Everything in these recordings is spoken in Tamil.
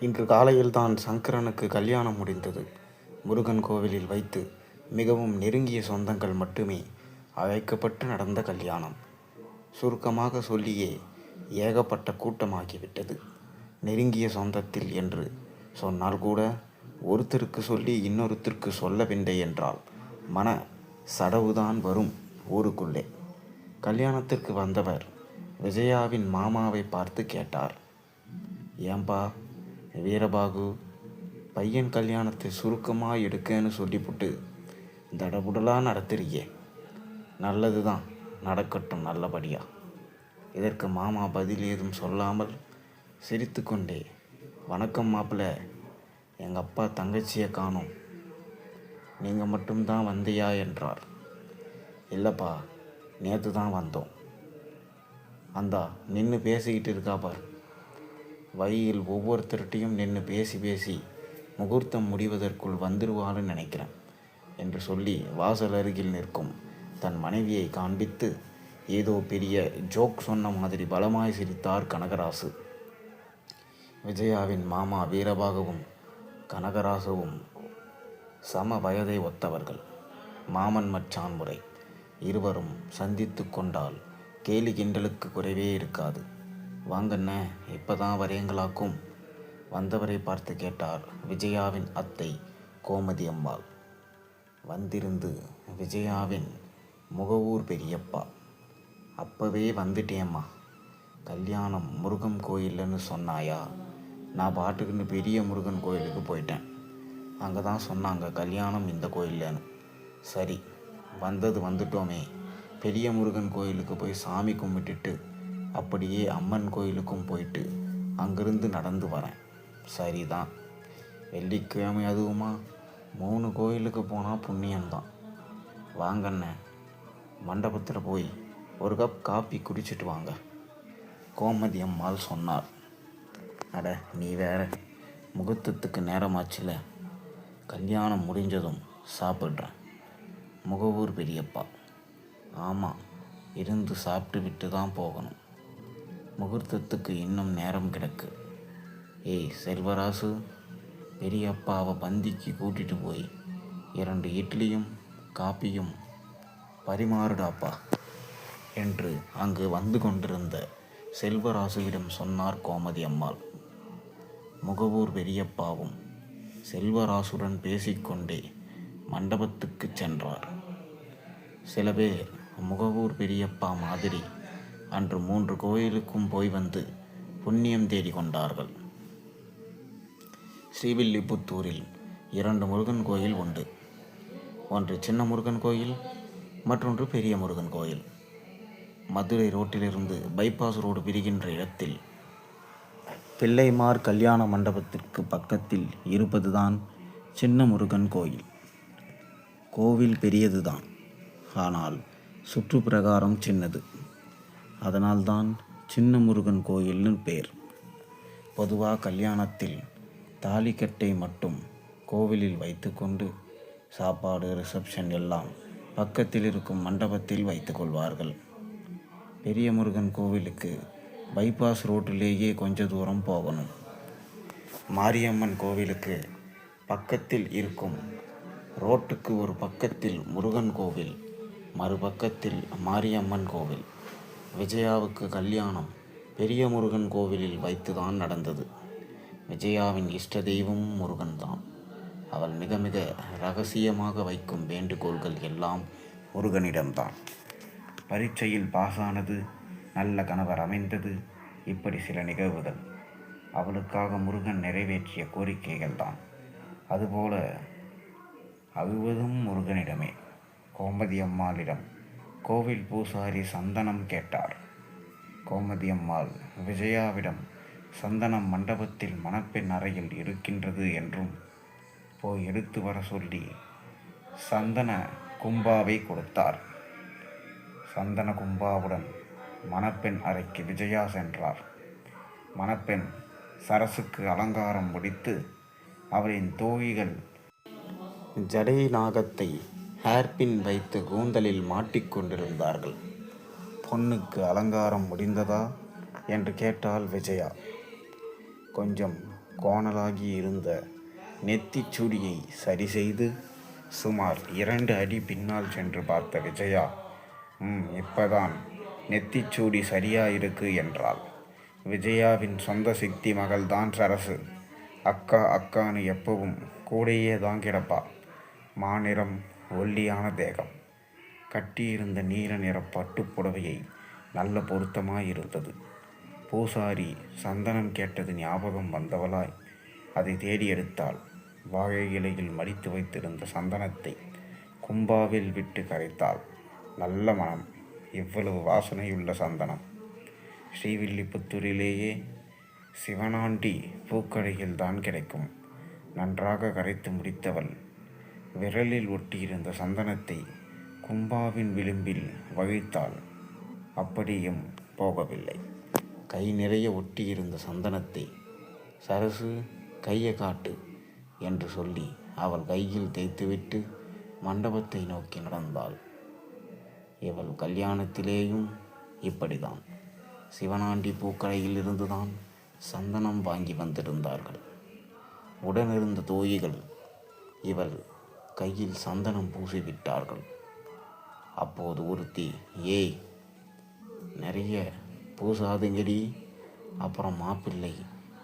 இன்று காலையில்தான் சங்கரனுக்கு கல்யாணம் முடிந்தது. முருகன் கோவிலில் வைத்து மிகவும் நெருங்கிய சொந்தங்கள் மட்டுமே அழைக்கப்பட்டு நடந்த கல்யாணம். சுருக்கமாக சொல்லியே ஏகப்பட்ட கூட்டமாகிவிட்டது. நெருங்கிய சொந்தத்தில் என்று சொன்னால் கூட ஒருத்தருக்கு சொல்லி இன்னொருத்தருக்கு சொல்லவில்லை என்றால் மன சடவுதான் வரும் ஊருக்குள்ளே. கல்யாணத்திற்கு வந்தவர் விஜயாவின் மாமாவை பார்த்து கேட்டார். ஏம்பா வீரபாகு பையன் கல்யாணத்தை சுருக்கமாக எடுக்கன்னு சொல்லிப்புட்டு தடபுடலாக நடத்துறியே. நல்லது தான் நடக்கட்டும் நல்லபடியாக இதற்கு மாமா பதில் ஏதும் சொல்லாமல் சிரித்துக்கொண்டே வணக்கம் மாப்பிள்ள எங்கள் அப்பா தங்கச்சியை காணும். நீங்கள் மட்டும்தான் வந்தியா? என்றார். இல்லைப்பா நேற்று தான் வந்தோம். அந்தா நின்று பேசிக்கிட்டு இருக்கா பார். வழியில் ஒவ்வொருத்தர்கிட்டையும் நின்று பேசி பேசி முகூர்த்தம் முடிவதற்குள் வந்துருவான்னு நினைக்கிறேன் என்று சொல்லி வாசல் அருகில் நிற்கும் தன் மனைவியை காண்பித்து ஏதோ பெரிய ஜோக் சொன்ன மாதிரி பலமாய் சிரித்தார் கனகராசு. விஜயாவின் மாமா வீரபாகவும் கனகராசுவும் சம வயதை ஒத்தவர்கள். மாமன் மச்சான் முறை. இருவரும் சந்தித்து கொண்டால் கேலி கிண்டலுக்கு குறைவே இருக்காது. வாங்கண்ணே இப்பதான் வரேங்களாக்கும் வந்தவரை பார்த்து கேட்டார் விஜயாவின் அத்தை கோமதி அம்மாள். வந்திருந்து விஜயாவின் முகவூர் பெரியப்பா. அப்போவே வந்துட்டேம்மா. கல்யாணம் முருகன் கோயில்னு சொன்னாயா? நான் பாட்டுக்குன்னு பெரிய முருகன் கோயிலுக்கு போயிட்டேன். அங்கே தான் சொன்னாங்க கல்யாணம் இந்த கோயில்லன்னு சரி வந்தது வந்துட்டோமே. பெரிய முருகன் கோயிலுக்கு போய் சாமி கும்பிட்டுட்டு அப்படியே அம்மன் கோயிலுக்கும் போயிட்டு அங்கிருந்து நடந்து வரேன். சரிதான். வெள்ளிக்கிழமை அதுவுமா? மூணு கோயிலுக்கு போனால் புண்ணியம்தான். வாங்கண்ணே. மண்டபத்தில் போய் ஒரு கப் காப்பி குடிச்சிட்டு வாங்க. கோமதி அம்மாள் சொன்னார் அட நீ வேற. முகூர்த்தத்துக்கு நேரமாச்சுல. கல்யாணம் முடிஞ்சதும் சாப்பிட்றேன். முகவூர் பெரியப்பா. ஆமாம் இருந்து சாப்பிட்டு விட்டு தான் போகணும். முகூர்த்தத்துக்கு இன்னும் நேரம் கிடக்கு. ஏய் செல்வராசு பெரியப்பாவை பந்திக்கு கூட்டிட்டு போய் இரண்டு இட்லியும் காப்பியும் பரிமாறுடாப்பா என்று அங்கு வந்து கொண்டிருந்த செல்வராசுவிடம் சொன்னார் கோமதி அம்மாள். முகவூர் பெரியப்பாவும் செல்வராசுடன் பேசிக்கொண்டே மண்டபத்துக்குச் சென்றார். சில பேர் முகவூர் பெரியப்பா மாதிரி அன்று மூன்று கோயிலுக்கும் போய் வந்து புண்ணியம் தேடி கொண்டார்கள். ஸ்ரீவில்லிபுத்தூரில் இரண்டு முருகன் கோயில் உண்டு. ஒன்று சின்ன முருகன் கோயில் மற்றொன்று பெரிய முருகன் கோயில். மதுரை ரோட்டிலிருந்து பைபாஸ் ரோடு பிரிகின்ற இடத்தில் பிள்ளைமார் கல்யாண மண்டபத்திற்கு பக்கத்தில் இருப்பதுதான் சின்ன முருகன் கோயில். கோவில் பெரியதுதான். ஆனால் சுற்றுப்பிரகாரம் சின்னது. அதனால்தான் சின்ன முருகன் கோயில்னு பேர். பொதுவாக கல்யாணத்தில் தாலிக்கட்டை மட்டும் கோவிலில் வைத்துக்கொண்டு சாப்பாடு ரிசப்ஷன் எல்லாம் பக்கத்தில் இருக்கும் மண்டபத்தில் வைத்துக்கொள்வார்கள் பெரிய முருகன் கோவிலுக்கு பைபாஸ் ரோட்டிலேயே கொஞ்ச தூரம் போகணும். மாரியம்மன் கோவிலுக்கு பக்கத்தில் இருக்கும் ரோட்டுக்கு ஒரு பக்கத்தில் முருகன் கோவில் மறுபக்கத்தில் மாரியம்மன் கோவில். விஜயாவுக்கு கல்யாணம் பெரிய முருகன் கோவிலில் வைத்துதான் நடந்தது. விஜயாவின் இஷ்ட தெய்வம் முருகன்தான். அவள் மிக மிக ரகசியமாக வைக்கும் வேண்டுகோள்கள் எல்லாம் முருகனிடம்தான். பரீட்சையில் பாஸானது நல்ல கணவர் அமைந்தது இப்படி சில நிகழ்வுகள். அவளுக்காக முருகன் நிறைவேற்றிய கோரிக்கைகள் தான் அதுபோல அழுவதும் முருகனிடமே கோமதி அம்மாளிடம் கோவில் பூசாரி சந்தனம் கேட்டார். கோமதி அம்மாள் விஜயாவிடம் சந்தனம் மண்டபத்தில் மணப்பெண் அறையில் இருக்கின்றது என்றும் போய் எடுத்து வர சொல்லி சந்தன கும்பாவை கொடுத்தார். சந்தன கும்பாவுடன் மணப்பெண் அறைக்கு விஜயா சென்றார். மணப்பெண் சரசுக்கு அலங்காரம் முடித்து அவரின் தோழிகள் ஜடை நாகத்தை ஹேர்பின் வைத்து கூந்தலில் மாட்டிக்கொண்டிருந்தார்கள் பொண்ணுக்கு அலங்காரம் முடிந்ததா? என்று கேட்டாள் விஜயா. கொஞ்சம் கோணலாகி இருந்த நெத்திச் சுடியை சரி செய்து சுமார் இரண்டு அடி பின்னால் சென்று பார்த்த விஜயா ம் இப்பதான் நெத்திச்சூடி சரியா இருக்கு என்றாள். விஜயாவின் சொந்த சித்தி மகள்தான் சரசு. அக்கா அக்கான்னு எப்பவும் கூடையே தான் கிடப்பா. மாநிறம் ஒல்லியான தேகம். கட்டியிருந்த நீல நிற பட்டுப் புடவையை நல்ல பொருத்தமாய் இருந்தது பூசாரி சந்தனம் கேட்டது ஞாபகம் வந்தவளாய் அதை தேடி எடுத்தாள் வாழை இலையில் மடித்து வைத்திருந்த சந்தனத்தை கும்பாவில் விட்டு கரைத்தாள். நல்ல மனம் இவ்வளவு வாசனையுள்ள சந்தனம். ஸ்ரீவில்லிபுத்தூரிலேயே சிவனாண்டி பூக்கடையில் தான் கிடைக்கும். நன்றாக கரைத்து முடித்தவள் விரலில் ஒட்டியிருந்த சந்தனத்தை கும்பாவின் விளிம்பில் வழித்தாள் அப்படியும் போகவில்லை. கை நிறைய ஒட்டியிருந்த சந்தனத்தை சரசு கையை காட்டு என்று சொல்லி அவள் கையில் தேய்த்துவிட்டு மண்டபத்தை நோக்கி நடந்தாள். இவள் கல்யாணத்திலேயும் இப்படிதான். சிவனாண்டி பூக்கடையில் இருந்துதான் சந்தனம் வாங்கி வந்திருந்தார்கள். உடனிருந்த தோயிகள் இவள் கையில் சந்தனம் பூசிவிட்டார்கள். அப்போது ஒருத்தி ஏய் நிறைய பூசாதுங்கடி. அப்புறம் மாப்பிள்ளை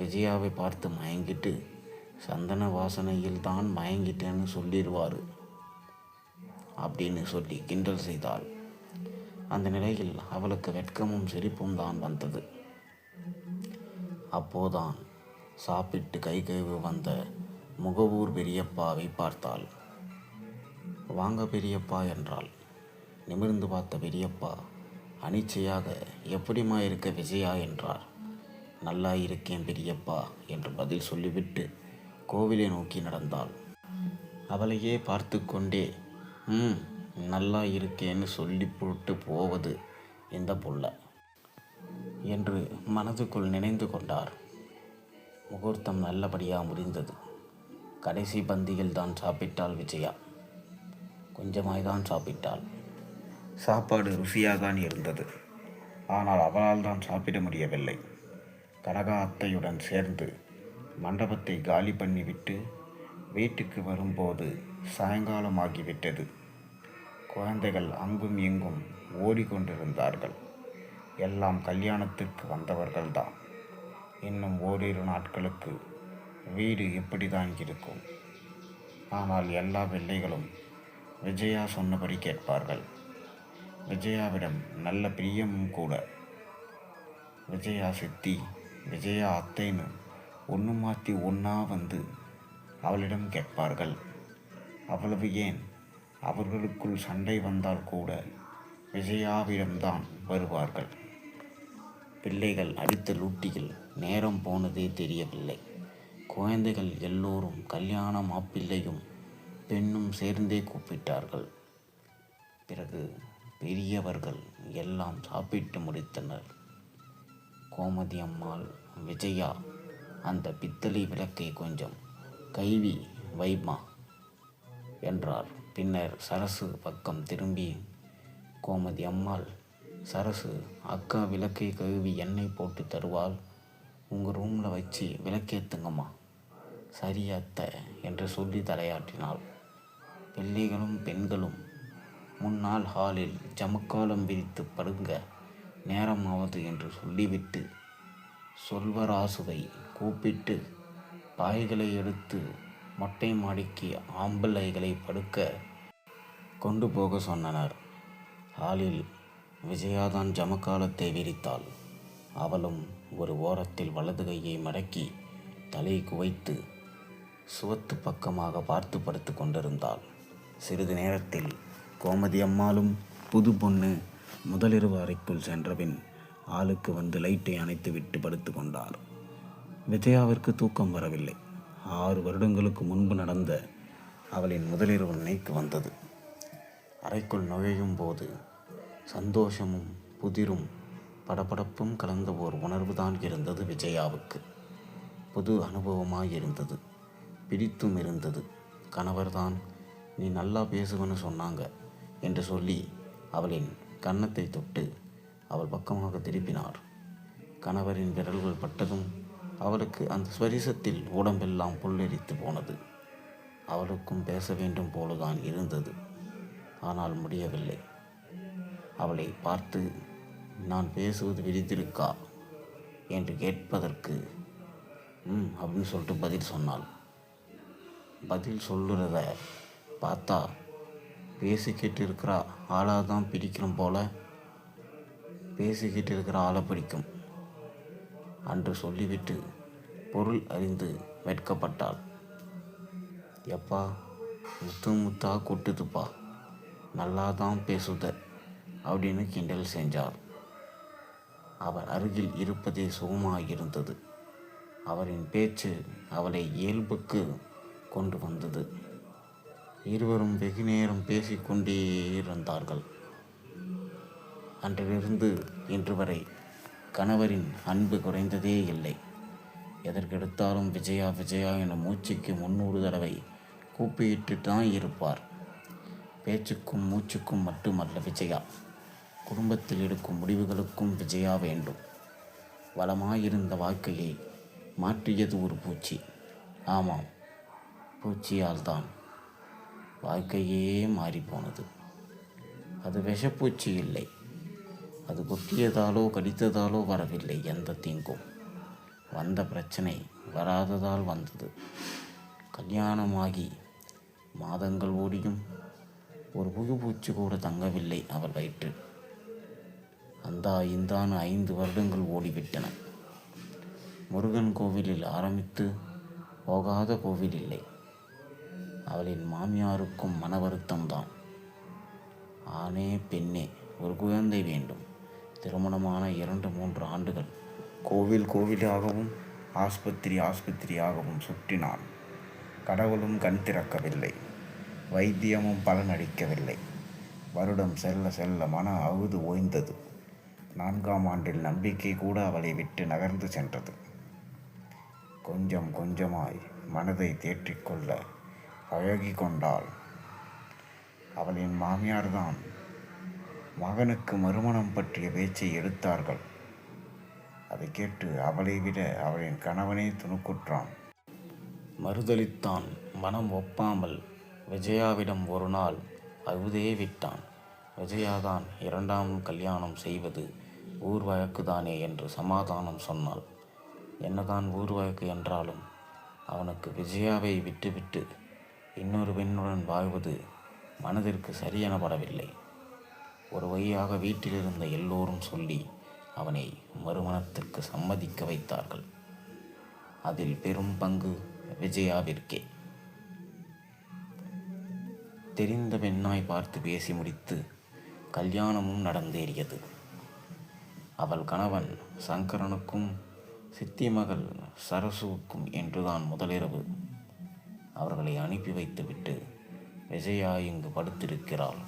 விஜயாவை பார்த்து மயங்கிட்டு சந்தன வாசனையில் தான் மயங்கிட்டேன்னு சொல்லிடுவார் அப்படின்னு சொல்லி கிண்டல் செய்தாள். அந்த நிலையில் அவளுக்கு வெட்கமும் சிரிப்பும் தான் வந்தது. அப்போதான் சாப்பிட்டு கை கழுவி வந்த முகவூர் பெரியப்பாவை பார்த்தாள். வாங்க பெரியப்பா என்றாள். நிமிர்ந்து பார்த்த பெரியப்பா அனிச்சையாக எப்படிம்மா இருக்க விஜயா? என்றார். நல்லா இருக்கேன் பெரியப்பா என்று பதில் சொல்லிவிட்டு கோவிலை நோக்கி நடந்தாள். அவளையே பார்த்து கொண்டே ம் நல்லா இருக்கேன்னு சொல்லி போட்டு போவது இந்த புள்ள என்று மனதுக்குள் நினைந்து கொண்டார். முகூர்த்தம் நல்லபடியாக முடிந்தது. கடைசி பந்தியில் தான் சாப்பிட்டாள் விஜயா. கொஞ்சமாய் தான் சாப்பிட்டாள். சாப்பாடு ருசியாக தான் இருந்தது. ஆனால் அவளால் தான் சாப்பிட முடியவில்லை. கனகா அத்தையுடன் சேர்ந்து மண்டபத்தை காலி பண்ணிவிட்டு வீட்டுக்கு வரும்போது சாயங்காலமாகிவிட்டது. குழந்தைகள் அங்கும் இங்கும் ஓடிக்கொண்டிருந்தார்கள். எல்லாம் கல்யாணத்திற்கு வந்தவர்கள்தான். இன்னும் ஓரிரு நாட்களுக்கு வீடு எப்படி தான் இருக்கும். ஆனால் எல்லா வெள்ளைகளும் விஜயா சொன்னபடி கேட்பார்கள். விஜயாவிடம் நல்ல பிரியமும் கூட. விஜயா சித்தி விஜயா அத்தைன்னு ஒன்று மாற்றி ஒன்றா வந்து அவளிடம் கேட்பார்கள். அவ்வளவு ஏன்? அவர்களுக்குள் சண்டை வந்தால் கூட விஜயாவிடம்தான் வருவார்கள். பிள்ளைகள் அடித்த லூட்டியில் நேரம் போனதே தெரியவில்லை. குழந்தைகள் எல்லோரும் கல்யாண மாப்பிள்ளையும் பெண்ணும் சேர்ந்தே கூப்பிட்டார்கள். பிறகு பெரியவர்கள் எல்லாம் சாப்பிட்டு முடித்தனர். கோமதி அம்மாள் விஜயா அந்த பித்தளை விளக்கை கொஞ்சம் கைவி வைமா என்றார். பின்னர் சரசு பக்கம் திரும்பி கோமதி அம்மாள் சரசு அக்கா விளக்கை கழுவி எண்ணெய் போட்டு தருவாள். உங்கள் ரூமில் வச்சு விளக்கேத்துங்கம்மா. சரி அத்தை என்று சொல்லி தலையாட்டினாள். பிள்ளைகளும் பெண்களும் முன்னால் ஹாலில் ஜமக்காலம் விரித்து படுங்க நேரமாவது என்று சொல்லிவிட்டு சொல்வராசுவை கூப்பிட்டு பாய்களை எடுத்து மொட்டை மாடிக்கு ஆம்பளைகளை படுக்க கொண்டு போக சொன்னனர். ஹாலில் விஜயாதான் ஜமக்காலத்தை விரித்தாள். அவளும் ஒரு ஓரத்தில் வலது கையை மடக்கி தலை குவைத்து சுவத்து பக்கமாக பார்த்து படுத்து கொண்டிருந்தாள். சிறிது நேரத்தில் கோமதி அம்மாளும் புது பொண்ணு முதலிரவு அறைக்குள் சென்றபின் ஆளுக்கு வந்து லைட்டை அணைத்து விட்டு படுத்து கொண்டார். விஜயாவிற்கு தூக்கம் வரவில்லை. ஆறு வருடங்களுக்கு முன்பு நடந்த அவளின் முதலிரவு நினைக்கு வந்தது. அறைக்குள் நுழையும் போது சந்தோஷமும் புதிரும் படபடப்பும் கலந்த ஓர் உணர்வுதான் இருந்தது விஜயாவுக்கு. புது அனுபவமாக இருந்தது பிடித்தும் இருந்தது. கணவர்தான் நீ நல்லா பேசுவன்னு சொன்னாங்க என்று சொல்லி அவளின் கன்னத்தை தொட்டு அவள் பக்கமாக திருப்பினார். கணவரின் விரல்கள் பட்டதும் அவளுக்கு அந்த ஸ்வரிசத்தில் உடம்பெல்லாம் புல்லரித்து போனது. அவளுக்கும் பேச வேண்டும் போலதான் இருந்தது. ஆனால் முடியவில்லை. அவளை பார்த்து நான் பேசுவது விரித்திருக்கா என்று கேட்பதற்கு ம் அப்படின்னு சொல்லிட்டு பதில் சொன்னாள். பதில் சொல்லுறத பார்த்தா பேசிக்கிட்டு இருக்கிற ஆளாக தான் பிடிக்கிறோம் போல் பேசிக்கிட்டு இருக்கிற ஆளை பிடிக்கும் அன்று சொல்லிவிட்டு பொருள் அறிந்து வெட்கப்பட்டாள். எப்பா முத்து முத்தா கொட்டுதுப்பா. நல்லா தான் பேசுத அப்படின்னு கிண்டல் செஞ்சார். அவர் அருகில் இருப்பதே சுகமாக இருந்தது அவரின் பேச்சு அவளை இயல்புக்கு கொண்டு வந்தது. இருவரும் வெகு நேரம் பேசிக்கொண்டே இருந்தார்கள். அன்றிலிருந்து இன்று வரை கணவரின் அன்பு குறைந்ததே இல்லை. எதற்கெடுத்தாலும் விஜயா விஜயா என மூச்சுக்கு முன்னூறு தடவை கூப்பிட்டு தான் இருப்பார். பேச்சுக்கும் மூச்சுக்கும் மட்டுமல்ல விஜயா. குடும்பத்தில் எடுக்கும் முடிவுகளுக்கும் விஜயா வேண்டும். வளமாயிருந்த வாழ்க்கையை மாற்றியது ஒரு பூச்சி. ஆமாம் பூச்சியால் தான் வாழ்க்கையே மாறிப்போனது. அது விஷப்பூச்சி இல்லை. அது கொட்டியதாலோ கடித்ததாலோ வரவில்லை எந்த தீங்கும். வந்த பிரச்சனை வராததால் வந்தது. கல்யாணமாகி மாதங்கள் ஓடியும். ஒரு புதுப்பூச்சி கூட தங்கவில்லை அவள் வயிற்று அந்த இந்தான ஐந்து வருடங்கள் ஓடிவிட்டன. முருகன் கோவிலில் ஆரம்பித்து போகாத கோவில் இல்லை. அவளின் மாமியாருக்கும் மன வருத்தம்தான். ஆணே பெண்ணே ஒரு குழந்தை வேண்டும். திருமணமான இரண்டு மூன்று ஆண்டுகள். கோவில் கோவிலாகவும் ஆஸ்பத்திரி ஆஸ்பத்திரியாகவும் சுற்றினான். கடவுளும் கண் திறக்கவில்லை. வைத்தியமும் பலனளிக்கவில்லை வருடம் செல்ல செல்ல மன அவுது ஓய்ந்தது. நான்காம் ஆண்டில் நம்பிக்கை கூட அவளை விட்டு நகர்ந்து சென்றது. கொஞ்சம் கொஞ்சமாய் மனதை தேற்றிக்கொள்ள பழகி கொண்டாள் அவளின் மாமியார்தான் மகனுக்கு மறுமணம் பற்றிய பேச்சை எடுத்தார்கள். அதை கேட்டு அவளை விட அவளின் கணவனே துணுக்குற்றான். மறுதளித்தான் மனம் ஒப்பாமல் விஜயாவிடம் ஒரு நாள் அழுதே விட்டான். விஜயாதான் இரண்டாம் கல்யாணம் செய்வது ஊர் வழக்குதானே என்று சமாதானம் சொன்னாள். என்னதான் ஊர் வழக்கு என்றாலும் அவனுக்கு விஜயாவை விட்டுவிட்டு இன்னொரு பெண்ணுடன் வாழ்வது மனதிற்கு சரியெனப்படவில்லை. ஒரு வழியாக வீட்டிலிருந்த எல்லோரும் சொல்லி அவனை மறுமணத்துக்கு சம்மதிக்க வைத்தார்கள். அதில் பெரும் பங்கு விஜயாவிற்கே. தெரிந்த பெண்ணாய் பார்த்து பேசி முடித்து கல்யாணமும் நடந்தேறியது. அவள் கணவன் சங்கரனுக்கும் சித்தி மகள் சரசுவுக்கும் என்றுதான் முதலிரவு. அவர்களை அனுப்பி வைத்துவிட்டு விஜயா இங்கு படுத்திருக்கிறாள்.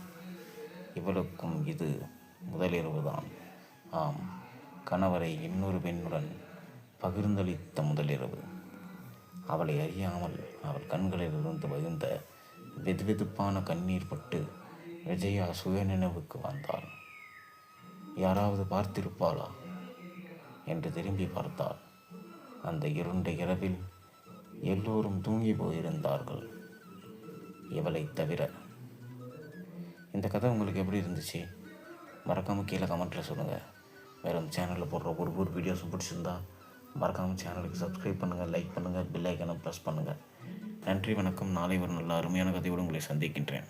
இவளுக்கும் இது முதலிரவுதான் ஆம் கணவரை இன்னொரு பெண்ணுடன் பகிர்ந்தளித்த முதலிரவு அவளை அறியாமல் அவள் கண்களிலிருந்து வகுந்த வெதுவெதுப்பான கண்ணீர் பட்டு விஜயா சுயநினைவுக்கு வந்தாள். யாராவது பார்த்திருப்பாளா? என்று திரும்பி பார்த்தாள். அந்த இருண்ட இரவில் எல்லோரும் தூங்கி போயிருந்தார்கள். இவளை தவிர. இந்த கதை உங்களுக்கு எப்படி இருந்துச்சு? மறக்காமல் கீழே கமெண்ட்டில் சொல்லுங்கள் மேலும் சேனலில் போடுற ஒரு ஒரு வீடியோஸும் பிடிச்சிருந்தா மறக்காமல் சேனலுக்கு சப்ஸ்கிரைப் பண்ணுங்கள் லைக் பண்ணுங்கள் பில்லைக்கனை ப்ரெஸ் பண்ணுங்கள் நன்றி வணக்கம். நாளை ஒரு நல்ல அருமையான கதையோடு உங்களை சந்திக்கின்றேன்.